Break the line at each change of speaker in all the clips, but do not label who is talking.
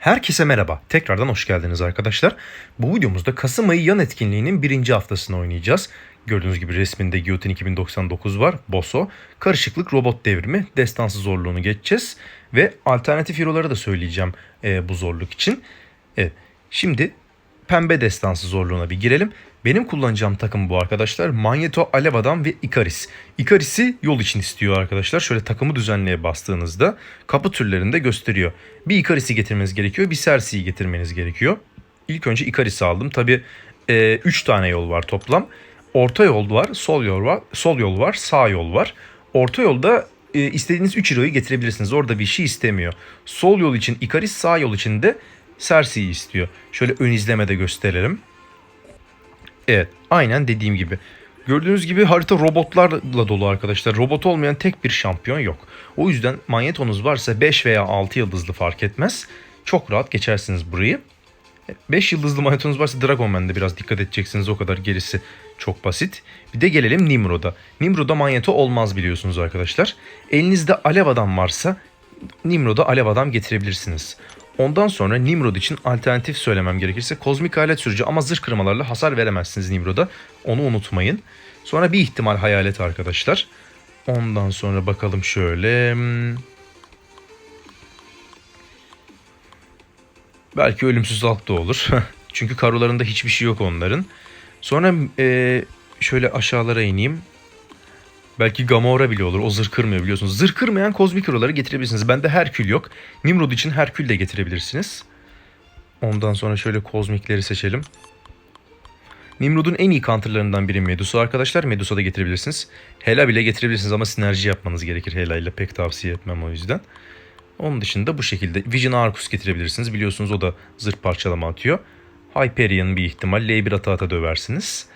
Herkese merhaba. Tekrardan hoş geldiniz arkadaşlar. Bu videomuzda Kasım ayı yan etkinliğinin birinci haftasını oynayacağız. Gördüğünüz gibi resminde Guillotine 2099 var. Bosso. Karışıklık robot devrimi. Destansı zorluğunu geçeceğiz. Ve alternatif hero'ları da söyleyeceğim e, bu zorluk için. Evet. Şimdi pembe destansı zorluğuna bir girelim. Benim kullanacağım takım bu arkadaşlar. Magneto, Alev Adam ve Icaris. Icaris'i yol için istiyor arkadaşlar. Şöyle takımı düzenleye bastığınızda kapı türlerinde gösteriyor. Bir Icaris'i getirmeniz gerekiyor. Bir Cersei'yi getirmeniz gerekiyor. İlk önce Icaris'i aldım. Tabi 3 tane yol var toplam. Orta yol var, sol yol var, sol yol var, sağ yol var. Orta yolda e, istediğiniz 3 hero'yu getirebilirsiniz. Orada bir şey istemiyor. Sol yol için Icaris, sağ yol için de Cersei'yi istiyor. Şöyle ön izlemede gösterelim. Evet aynen dediğim gibi. Gördüğünüz gibi harita robotlarla dolu arkadaşlar. Robot olmayan tek bir şampiyon yok. O yüzden manyetonuz varsa 5 veya 6 yıldızlı fark etmez. Çok rahat geçersiniz burayı. 5 yıldızlı manyetonuz varsa Dragonman'de biraz dikkat edeceksiniz o kadar gerisi çok basit. Bir de gelelim Nimrod'a. Nimrod'a manyeto olmaz biliyorsunuz arkadaşlar. Elinizde alev adam varsa Nimrod'a alev adam getirebilirsiniz. Ondan sonra Nimrod için alternatif söylemem gerekirse kozmik alet sürücü ama zırh kırmalarla hasar veremezsiniz Nimrod'a. Onu unutmayın. Sonra bir ihtimal hayalet arkadaşlar. Ondan sonra bakalım şöyle. hmm. Belki ölümsüz alt da olur. Çünkü karolarında hiçbir şey yok onların. Sonra e, şöyle aşağılara ineyim. Belki Gamora bile olur. O zırh kırmıyor biliyorsunuz. Zırh kırmayan kozmik hero'ları getirebilirsiniz. Bende Herkül yok. Nimrod için Herkül de getirebilirsiniz. Ondan sonra şöyle kozmikleri seçelim. Nimrod'un en iyi counterlarından biri Medusa arkadaşlar. Medusa da getirebilirsiniz. Hela bile getirebilirsiniz ama sinerji yapmanız gerekir Hela ile. Pek tavsiye etmem o yüzden. Onun dışında bu şekilde Vision Arcus getirebilirsiniz. Biliyorsunuz o da zırh parçalama atıyor. Hyperion bir ihtimal. L1 ata ata döversiniz.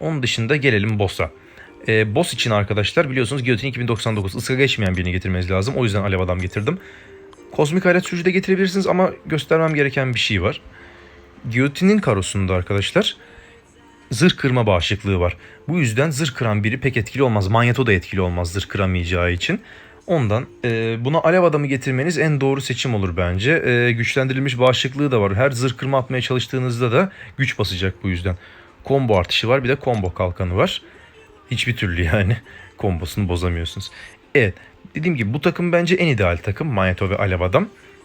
Onun dışında gelelim boss'a. E, boss için arkadaşlar biliyorsunuz Guillotine 2099 ıska geçmeyen birini getirmeniz lazım. O yüzden alev adam getirdim. Kozmik alet sürücü de getirebilirsiniz ama göstermem gereken bir şey var. Guillotine'in karosunda arkadaşlar zırh kırma bağışıklığı var. Bu yüzden zırh kıran biri pek etkili olmaz. Manyeto da etkili olmaz zırh kıramayacağı için. Ondan e, buna alev adamı getirmeniz en doğru seçim olur bence. E, güçlendirilmiş bağışıklığı da var. Her zırh kırma atmaya çalıştığınızda da güç basacak bu yüzden. Combo artışı var bir de combo kalkanı var. Hiçbir türlü yani kombosunu bozamıyorsunuz. Evet dediğim gibi bu takım bence en ideal takım Magneto ve Alev.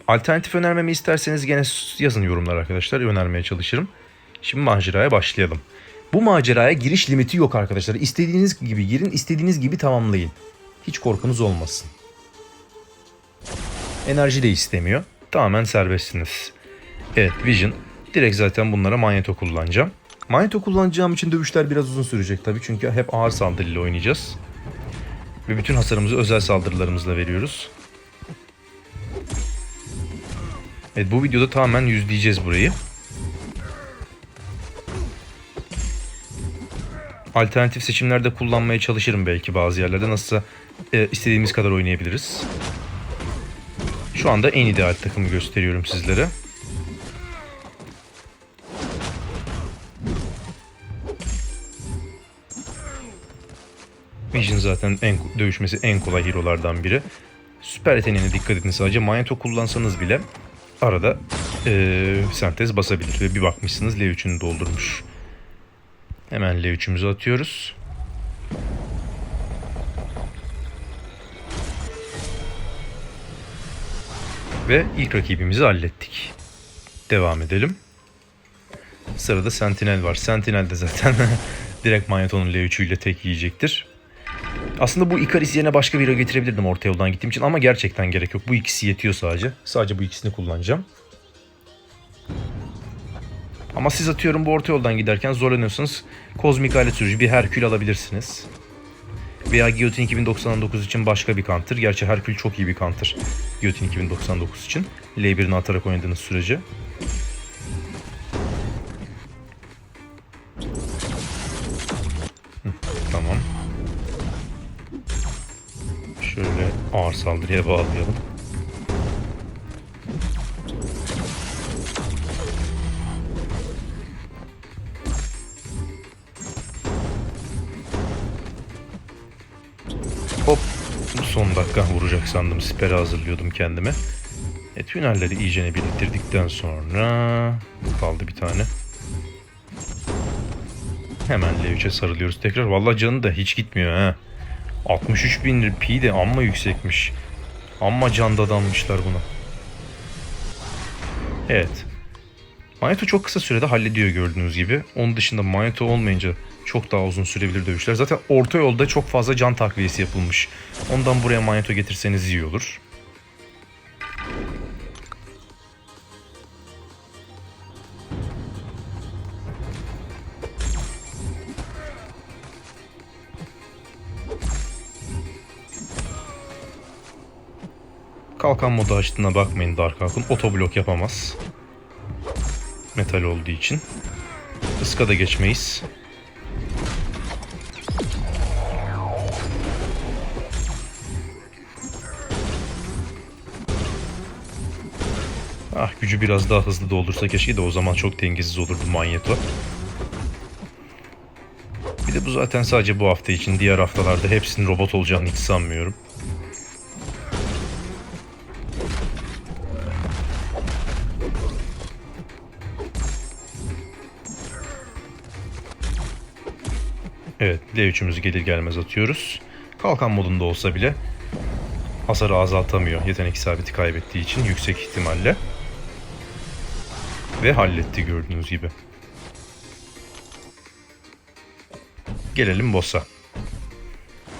Alternatif önermemi isterseniz gene yazın yorumlar arkadaşlar önermeye çalışırım. Şimdi maceraya başlayalım. Bu maceraya giriş limiti yok arkadaşlar. İstediğiniz gibi girin, istediğiniz gibi tamamlayın. Hiç korkunuz olmasın. Enerji de istemiyor. Tamamen serbestsiniz. Evet Vision. Direkt zaten bunlara manyeto kullanacağım. Manyeto kullanacağım için dövüşler biraz uzun sürecek tabii. Çünkü hep ağır saldırıyla oynayacağız. Ve bütün hasarımızı özel saldırılarımızla veriyoruz. Evet bu videoda tamamen yüzleyeceğiz burayı. Alternatif seçimlerde kullanmaya çalışırım belki bazı yerlerde. Nasılsa e, istediğimiz kadar oynayabiliriz. Şu anda en ideal takımı gösteriyorum sizlere. Vision zaten en dövüşmesi en kolay hero'lardan biri. Süper yeteneğine dikkat edin sadece. Magneto kullansanız bile arada e, sentez basabilir. Ve bir bakmışsınız L3'ünü doldurmuş. Hemen L3'ümüzü atıyoruz. Ve ilk rakibimizi hallettik. Devam edelim. Sırada Sentinel var. Sentinel de zaten direkt Magneto'nun L3'ü ile tek yiyecektir. Aslında bu Icaris yerine başka bir getirebilirdim orta yoldan gittiğim için ama gerçekten gerek yok. Bu ikisi yetiyor sadece. Sadece bu ikisini kullanacağım. Ama siz atıyorum bu orta yoldan giderken zorlanıyorsanız kozmik alet sürücü bir Herkül alabilirsiniz. Veya Guillotine 2099 için başka bir counter. Gerçi Herkül çok iyi bir counter. Guillotine 2099 için. L1'ini atarak oynadığınız sürece. Ağır saldırıya bağlayalım. Hop. Son dakika vuracak sandım. Siperi hazırlıyordum kendime. E, tünelleri iyicene biriktirdikten sonra kaldı bir tane. Hemen L3'e sarılıyoruz tekrar. Vallahi canı da hiç gitmiyor ha. 63 bin pi de amma yüksekmiş. Amma can dadanmışlar buna. Evet. Magneto çok kısa sürede hallediyor gördüğünüz gibi. Onun dışında Magneto olmayınca çok daha uzun sürebilir dövüşler. Zaten orta yolda çok fazla can takviyesi yapılmış. Ondan buraya Magneto getirseniz iyi olur. Kalkan modu açtığına bakmayın Dark Hulk'un. Otoblok yapamaz. Metal olduğu için. Iska da geçmeyiz. Ah gücü biraz daha hızlı doldursa keşke de o zaman çok dengesiz olurdu Magneto. Bir de bu zaten sadece bu hafta için. Diğer haftalarda hepsinin robot olacağını hiç sanmıyorum. L3'ümüzü gelir gelmez atıyoruz. Kalkan modunda olsa bile hasarı azaltamıyor. Yetenek isabeti kaybettiği için yüksek ihtimalle. Ve halletti gördüğünüz gibi. Gelelim boss'a.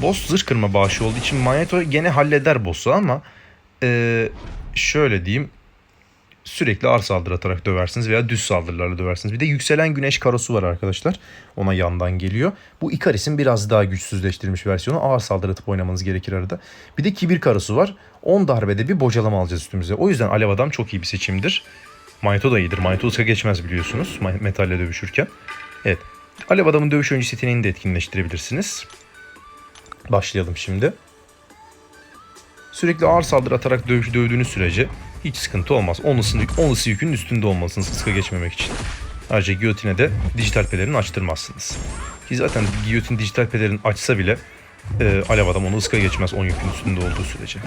Boss zırh kırma bağışı olduğu için Magneto gene halleder boss'u ama eee, şöyle diyeyim sürekli ağır saldırı atarak döversiniz veya düz saldırılarla döversiniz. Bir de yükselen güneş karosu var arkadaşlar. Ona yandan geliyor. Bu Icaris'in biraz daha güçsüzleştirilmiş versiyonu. Ağır saldırı atıp oynamanız gerekir arada. Bir de kibir karosu var. 10 darbede bir bocalama alacağız üstümüze. O yüzden Alev Adam çok iyi bir seçimdir. Magneto da iyidir. Magneto ıska geçmez biliyorsunuz metalle dövüşürken. Evet. Alev Adam'ın dövüş öncesi yeteneğini de etkinleştirebilirsiniz. Başlayalım şimdi. Sürekli ağır saldırı atarak dövüş dövdüğünüz sürece hiç sıkıntı olmaz. 10 ısı, 10 ısı yükün üstünde olmalısınız ıska geçmemek için. Ayrıca giyotine de dijital pelerini açtırmazsınız. Ki zaten giyotin dijital pelerini açsa bile e, alev adam onu ıska geçmez 10 yükün üstünde olduğu sürece.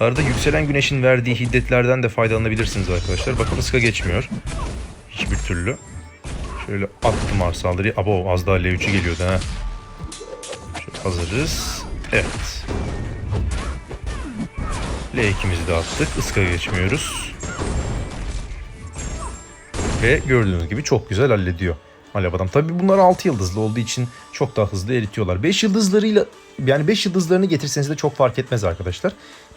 Arada yükselen güneşin verdiği hiddetlerden de faydalanabilirsiniz arkadaşlar. Bakın ıska geçmiyor. Hiçbir türlü. Şöyle attım ağır. Abo az daha L3'ü geliyordu ha. Şöyle hazırız. Evet. L2'mizi de attık. Iska geçmiyoruz. Ve gördüğünüz gibi çok güzel hallediyor. Alev adam. Tabii bunlar 6 yıldızlı olduğu için çok daha hızlı eritiyorlar. 5 yıldızlarıyla yani 5 yıldızlarını getirseniz de çok fark etmez arkadaşlar.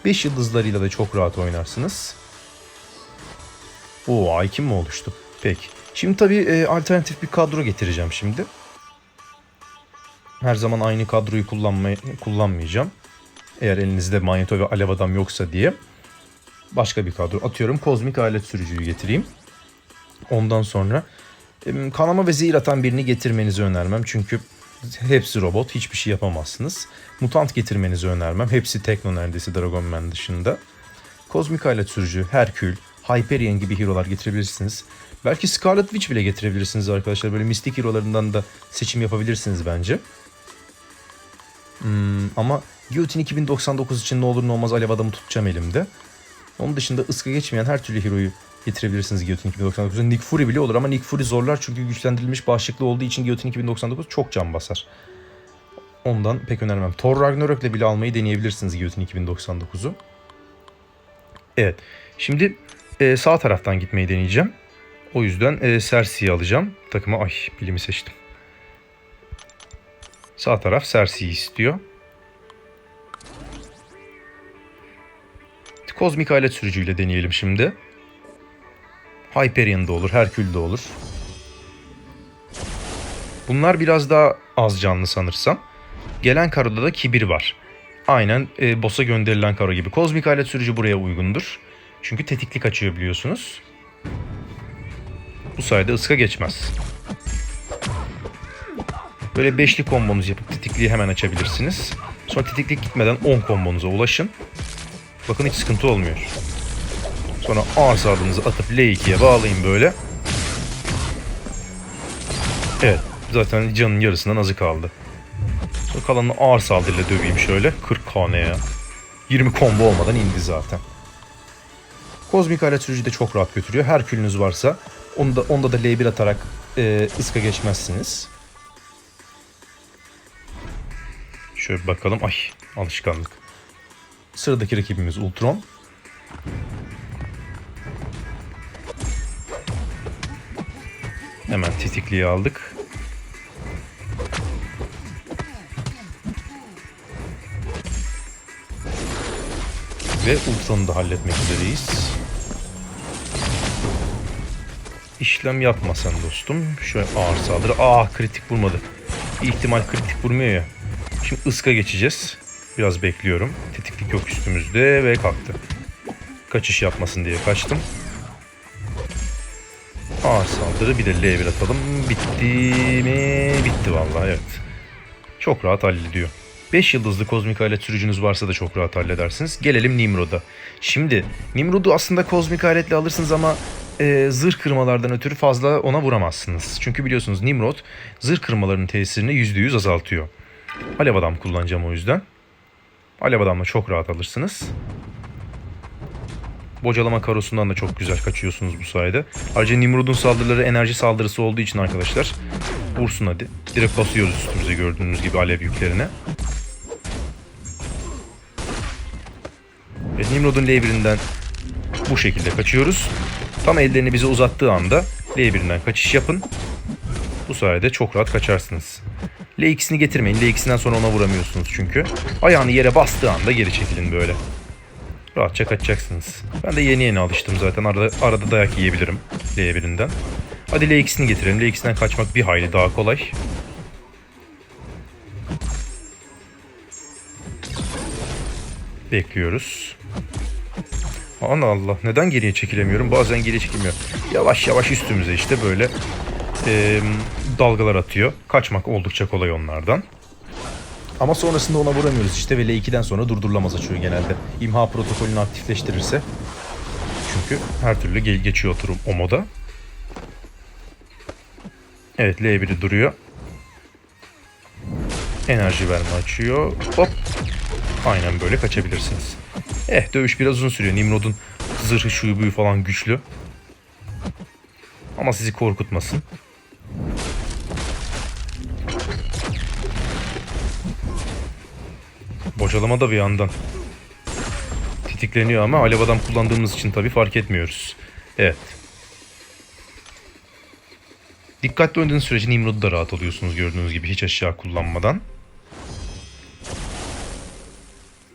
5 yıldızlarıyla da çok rahat oynarsınız. Oo ay kim mi oluştu? Peki. Şimdi tabii e, alternatif bir kadro getireceğim şimdi. Her zaman aynı kadroyu kullanmay kullanmayacağım. Eğer elinizde Magneto ve Alev Adam yoksa diye. Başka bir kadro. Atıyorum kozmik alet sürücüyü getireyim. Ondan sonra kanama ve zehir atan birini getirmenizi önermem. Çünkü hepsi robot. Hiçbir şey yapamazsınız. Mutant getirmenizi önermem. Hepsi tekno neredeyse Dragon Man dışında. Kozmik alet sürücü, Herkül, Hyperion gibi hero'lar getirebilirsiniz. Belki Scarlet Witch bile getirebilirsiniz arkadaşlar. Böyle mistik hero'larından da seçim yapabilirsiniz bence. Hmm, ama Guillotine 2099 için ne olur ne olmaz alev adamı tutacağım elimde. Onun dışında ıska geçmeyen her türlü hero'yu getirebilirsiniz Guillotine 2099'a. Nick Fury bile olur ama Nick Fury zorlar çünkü güçlendirilmiş bağışıklığı olduğu için Guillotine 2099 çok can basar. Ondan pek önermem. Thor Ragnarok'la bile almayı deneyebilirsiniz Guillotine 2099'u. Evet. Şimdi e, sağ taraftan gitmeyi deneyeceğim. O yüzden e, Cersei'yi alacağım. Takıma ay bilimi seçtim. Sağ taraf Cersei'yi istiyor. Kozmik alet sürücüyle deneyelim şimdi. Hyperion'da olur, Herkül'de olur. Bunlar biraz daha az canlı sanırsam. Gelen karoda da kibir var. Aynen e, boss'a gönderilen karo gibi. Kozmik alet sürücü buraya uygundur. Çünkü tetiklik açıyor biliyorsunuz. Bu sayede ıska geçmez. Böyle beşli kombonuzu yapıp tetikliği hemen açabilirsiniz. Sonra tetiklik gitmeden 10 kombonuza ulaşın. Bakın hiç sıkıntı olmuyor. Sonra ağır saldırınızı atıp L2'ye bağlayın böyle. Evet. Zaten canın yarısından azı kaldı. Sonra kalanını ağır saldırıyla döveyim şöyle. 40 kane ya. 20 combo olmadan indi zaten. Kozmik alet sürücü de çok rahat götürüyor. Her külünüz varsa onda, onda da L1 atarak e, ıska geçmezsiniz. Şöyle bakalım. Ay alışkanlık. Sıradaki rakibimiz Ultron. Hemen tetikliği aldık. Ve Ultron'u da halletmek üzereyiz. İşlem yapma sen dostum. Şöyle ağır saldırı. Aa kritik vurmadı. Bir ihtimal kritik vurmuyor ya. Şimdi ıska geçeceğiz. Biraz bekliyorum. Tetiklik yok üstümüzde ve kalktı. Kaçış yapmasın diye kaçtım. Ağır saldırı bir de L1 atalım. Bitti mi? Bitti vallahi evet. Çok rahat hallediyor. 5 yıldızlı kozmik alet sürücünüz varsa da çok rahat halledersiniz. Gelelim Nimrod'a. Şimdi Nimrod'u aslında kozmik aletle alırsınız ama e, zırh kırmalardan ötürü fazla ona vuramazsınız. Çünkü biliyorsunuz Nimrod zırh kırmalarının tesirini %100 azaltıyor. Alev adam kullanacağım o yüzden. Alev adamla çok rahat alırsınız. Bocalama karosundan da çok güzel kaçıyorsunuz bu sayede. Ayrıca Nimrod'un saldırıları enerji saldırısı olduğu için arkadaşlar vursun hadi. Direkt basıyoruz üstümüze gördüğünüz gibi alev yüklerine. Ve Nimrod'un L1'inden bu şekilde kaçıyoruz. Tam ellerini bize uzattığı anda L1'inden kaçış yapın. Bu sayede çok rahat kaçarsınız. L2'sini getirmeyin. L2'sinden sonra ona vuramıyorsunuz çünkü. Ayağını yere bastığı anda geri çekilin böyle. Rahatça kaçacaksınız. Ben de yeni yeni alıştım zaten. Arada, arada dayak yiyebilirim L1'inden. Hadi L2'sini getirelim. L2'sinden kaçmak bir hayli daha kolay. Bekliyoruz. Allah Allah. Neden geriye çekilemiyorum? Bazen geriye çekilmiyor. Yavaş yavaş üstümüze işte böyle e, dalgalar atıyor. Kaçmak oldukça kolay onlardan. Ama sonrasında ona vuramıyoruz işte ve L2'den sonra durdurulamaz açıyor genelde. İmha protokolünü aktifleştirirse. Çünkü her türlü ge- geçiyor oturum o moda. Evet L1'i duruyor. Enerji verme açıyor. Hop. Aynen böyle kaçabilirsiniz. Eh dövüş biraz uzun sürüyor. Nimrod'un zırhı şuyu buyu falan güçlü. Ama sizi korkutmasın. Bocalama da bir yandan. Titikleniyor ama alev adam kullandığımız için tabii fark etmiyoruz. Evet. Dikkatli oynadığınız sürece Nimrod'u da rahat alıyorsunuz gördüğünüz gibi hiç aşağı kullanmadan.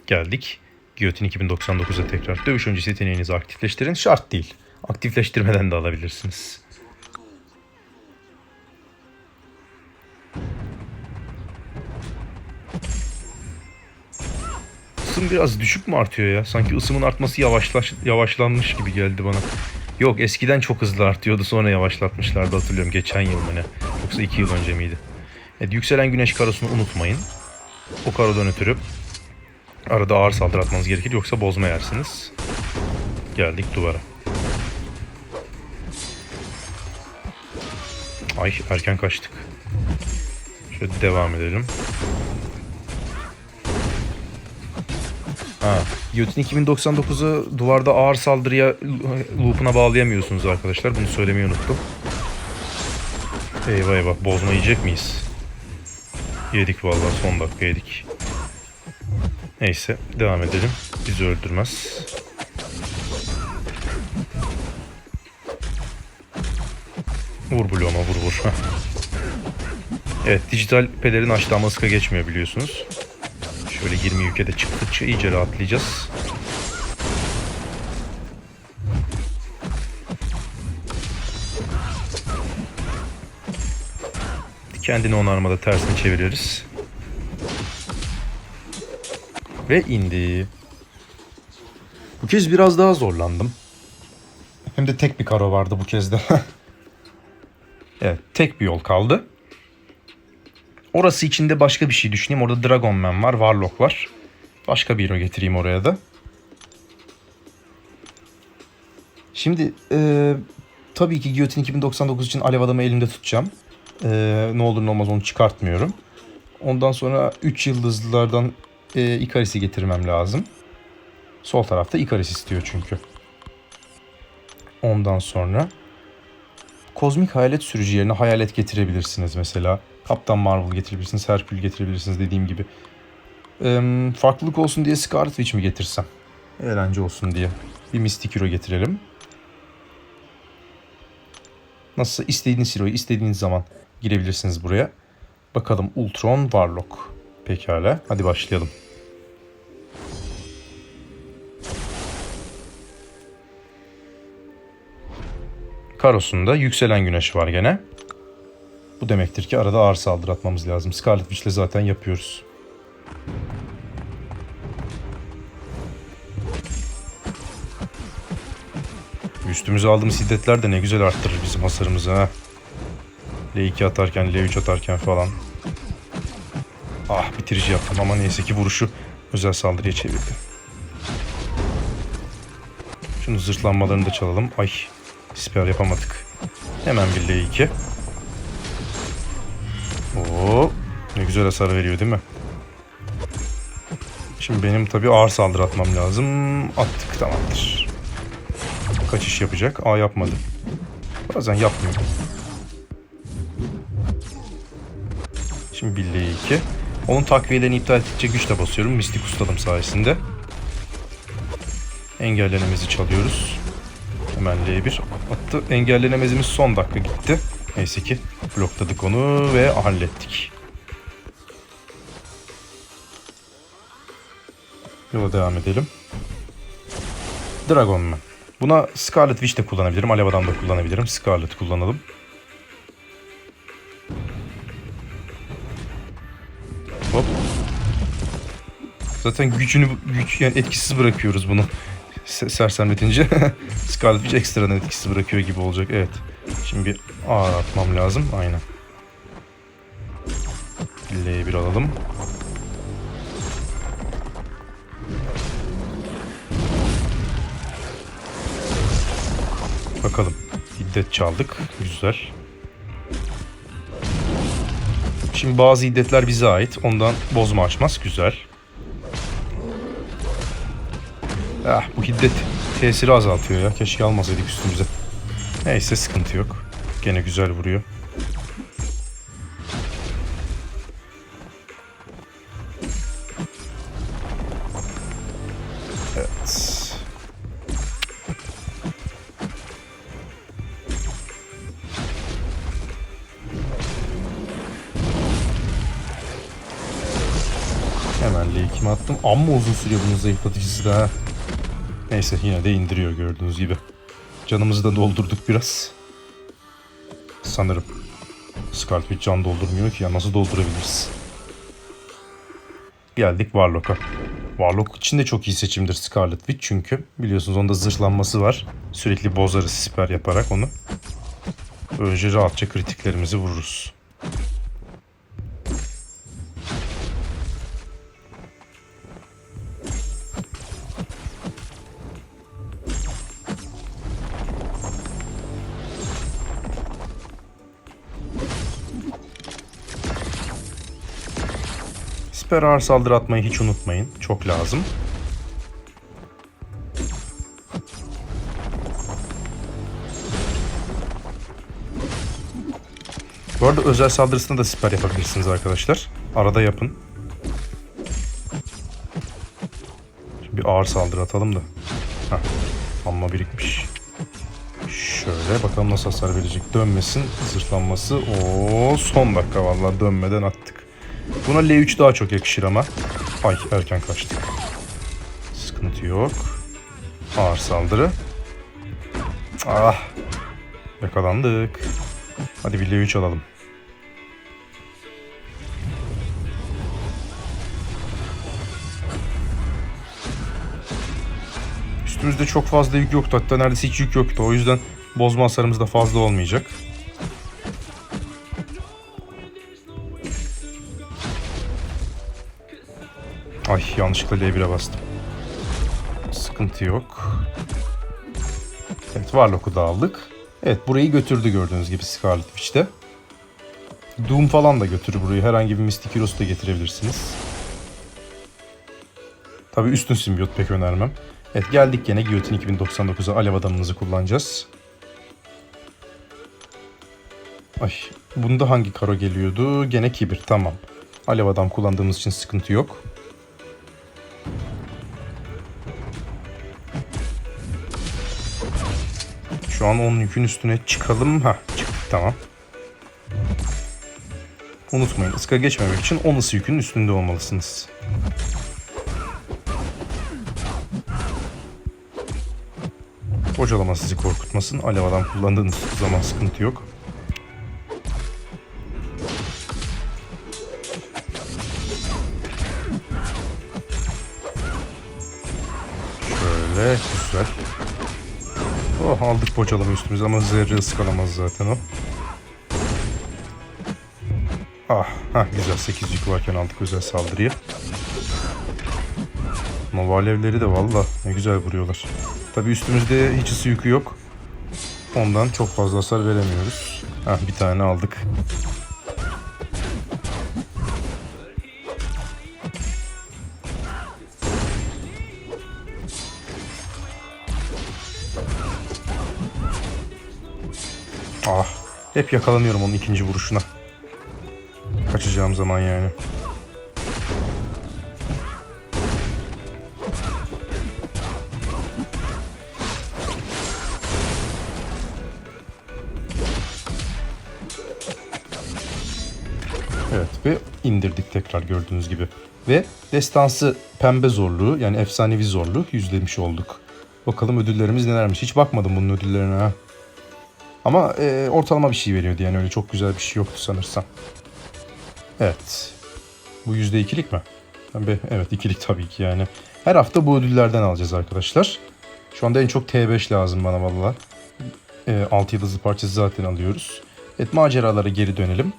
Geldik. Giyotin 2099'a tekrar. Dövüş öncesi yeteneğinizi aktifleştirin. Şart değil. Aktifleştirmeden de alabilirsiniz. Isım biraz düşük mü artıyor ya? Sanki ısımın artması yavaşlaş, yavaşlanmış gibi geldi bana. Yok eskiden çok hızlı artıyordu sonra yavaşlatmışlardı hatırlıyorum geçen yıl mı ne? Yoksa iki yıl önce miydi? Evet, yükselen güneş karosunu unutmayın. O karodan ötürü arada ağır saldırı atmanız gerekir yoksa bozma yersiniz. Geldik duvara. Ay erken kaçtık. Şöyle devam edelim. Ha, Guillotine 2099'u duvarda ağır saldırıya loop'una bağlayamıyorsunuz arkadaşlar. Bunu söylemeyi unuttum. Eyvah eyvah bozma yiyecek miyiz? Yedik vallahi son dakika yedik. Neyse devam edelim. Bizi öldürmez. Vur bloğuma vur vur. Evet dijital pelerin açtığı maska geçmiyor biliyorsunuz. Şöyle 20 ülkede çıktıkça iyice rahatlayacağız. Kendini onarmada tersini çeviririz. Ve indi. Bu kez biraz daha zorlandım. Hem de tek bir karo vardı bu kez de. evet tek bir yol kaldı. Orası içinde başka bir şey düşüneyim. Orada Dragon Man var, Warlock var. Başka bir hero getireyim oraya da. Şimdi e, tabii ki Guillotine 2099 için Alev Adam'ı elimde tutacağım. E, ne olur ne olmaz onu çıkartmıyorum. Ondan sonra 3 yıldızlılardan e, Icaris'i getirmem lazım. Sol tarafta Icaris istiyor çünkü. Ondan sonra kozmik hayalet sürücü yerine hayalet getirebilirsiniz mesela. Kaptan Marvel getirebilirsiniz, Herkül getirebilirsiniz dediğim gibi. Ee, farklılık olsun diye Scarlet Witch mi getirsem? Eğlence olsun diye. Bir Mystic Hero getirelim. Nasıl istediğiniz hero'yu istediğiniz zaman girebilirsiniz buraya. Bakalım Ultron Warlock. Pekala. Hadi başlayalım. Karos'unda yükselen güneş var gene. Bu demektir ki arada ağır saldırı atmamız lazım. Scarlet Witch'le zaten yapıyoruz. Üstümüze aldığımız hiddetler de ne güzel arttırır bizim hasarımızı ha. L2 atarken, L3 atarken falan. Ah bitirici yaptım ama neyse ki vuruşu özel saldırıya çevirdi. Şunu zırhlanmalarını da çalalım. Ay siper yapamadık. Hemen bir L2. Güzel hasar veriyor değil mi? Şimdi benim tabii ağır saldırı atmam lazım. Attık tamamdır. Kaçış yapacak. Aa yapmadı. Bazen yapmıyor. Şimdi bir L2. Onun takviyelerini iptal ettikçe güçle basıyorum. Mistik ustadım sayesinde. Engellenemezi çalıyoruz. Hemen L1 attı. Engellenemezimiz son dakika gitti. Neyse ki blokladık onu ve hallettik. Yola devam edelim. Dragon Man. Buna Scarlet Witch de kullanabilirim. Alev Adam da kullanabilirim. Scarlet kullanalım. Hop. Zaten gücünü güç yani etkisiz bırakıyoruz bunu. Se- Sersemletince Scarlet Witch ekstradan etkisiz bırakıyor gibi olacak. Evet. Şimdi bir ağır atmam lazım. Aynen. L1 alalım. Bakalım. İddet çaldık. Güzel. Şimdi bazı iddetler bize ait. Ondan bozma açmaz. Güzel. Ah bu hiddet tesiri azaltıyor ya. Keşke almasaydık üstümüze. Neyse sıkıntı yok. Gene güzel vuruyor. L2'mi attım. Amma uzun sürüyor bunun zayıflatıcısı da. Neyse yine de indiriyor gördüğünüz gibi. Canımızı da doldurduk biraz. Sanırım. Scarlet can doldurmuyor ki ya nasıl doldurabiliriz? Geldik Warlock'a. Warlock için de çok iyi seçimdir Scarlet Witch çünkü biliyorsunuz onda zırhlanması var. Sürekli bozarız siper yaparak onu. Böylece rahatça kritiklerimizi vururuz. Siper ağır saldırı atmayı hiç unutmayın. Çok lazım. Bu arada özel saldırısında da siper yapabilirsiniz arkadaşlar. Arada yapın. Şimdi bir ağır saldırı atalım da. Heh, amma birikmiş. Şöyle bakalım nasıl hasar verecek. Dönmesin. Zırhlanması. Oo son dakika vallahi dönmeden attık. Buna L3 daha çok yakışır ama. Ay erken kaçtık. Sıkıntı yok. Ağır saldırı. Ah. Yakalandık. Hadi bir L3 alalım. Üstümüzde çok fazla yük yoktu. Hatta neredeyse hiç yük yoktu. O yüzden bozma hasarımız da fazla olmayacak. Ay yanlışlıkla L1'e bastım. Sıkıntı yok. Evet Warlock'u da aldık. Evet burayı götürdü gördüğünüz gibi Scarlet Witch'te. Doom falan da götürür burayı. Herhangi bir Mystic Hero'su da getirebilirsiniz. Tabi üstün simbiyot pek önermem. Evet geldik gene Giyotin 2099'a alev adamımızı kullanacağız. Ay bunda hangi karo geliyordu? Gene kibir tamam. Alev adam kullandığımız için sıkıntı yok. Şu an onun yükün üstüne çıkalım. Ha çıktık tamam. Unutmayın ıska geçmemek için 10 ısı yükünün üstünde olmalısınız. Bocalama sizi korkutmasın. Alev adam kullandığınız zaman sıkıntı yok. Şöyle güzel. Oh aldık bocalama üstümüze ama zerre ıskalamaz zaten o. Ah, ha güzel 8 yük varken aldık özel saldırıyı. Ama bu alevleri de valla ne güzel vuruyorlar. Tabi üstümüzde hiç ısı yükü yok. Ondan çok fazla hasar veremiyoruz. Ha bir tane aldık. Hep yakalanıyorum onun ikinci vuruşuna. Kaçacağım zaman yani. Evet ve indirdik tekrar gördüğünüz gibi. Ve destansı pembe zorluğu yani efsanevi zorluğu yüzlemiş olduk. Bakalım ödüllerimiz nelermiş. Hiç bakmadım bunun ödüllerine ha. Ama e, ortalama bir şey veriyordu yani öyle çok güzel bir şey yoktu sanırsam. Evet. Bu yüzde ikilik mi? Tabii, evet ikilik tabii ki yani. Her hafta bu ödüllerden alacağız arkadaşlar. Şu anda en çok T5 lazım bana valla. E, 6 yıldızlı parçası zaten alıyoruz. Evet maceralara geri dönelim.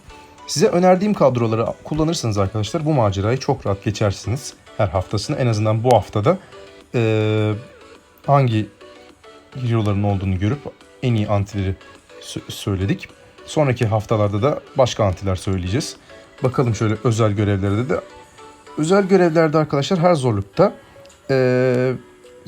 Size önerdiğim kadroları kullanırsanız arkadaşlar bu macerayı çok rahat geçersiniz. Her haftasını en azından bu haftada e, hangi hero'ların olduğunu görüp en iyi antileri söyledik. Sonraki haftalarda da başka antiler söyleyeceğiz. Bakalım şöyle özel görevlerde de. Özel görevlerde arkadaşlar her zorlukta eee,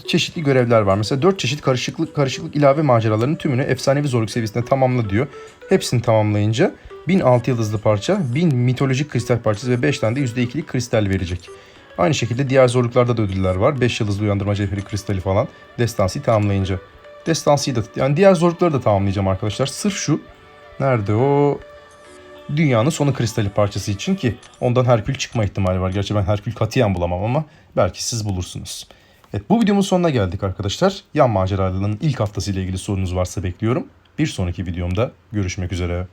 çeşitli görevler var. Mesela 4 çeşit karışıklık karışıklık ilave maceralarının tümünü efsanevi zorluk seviyesinde tamamla diyor. Hepsini tamamlayınca 1006 yıldızlı parça, 1000 mitolojik kristal parçası ve 5 tane de %2'lik kristal verecek. Aynı şekilde diğer zorluklarda da ödüller var. 5 yıldızlı uyandırma cevheri kristali falan. Destansiyi tamamlayınca. Destansiyi da yani diğer zorlukları da tamamlayacağım arkadaşlar. Sırf şu nerede o dünyanın sonu kristali parçası için ki ondan Herkül çıkma ihtimali var. Gerçi ben Herkül katiyen bulamam ama belki siz bulursunuz. Evet bu videomun sonuna geldik arkadaşlar. Yan maceralarının ilk haftası ile ilgili sorunuz varsa bekliyorum. Bir sonraki videomda görüşmek üzere.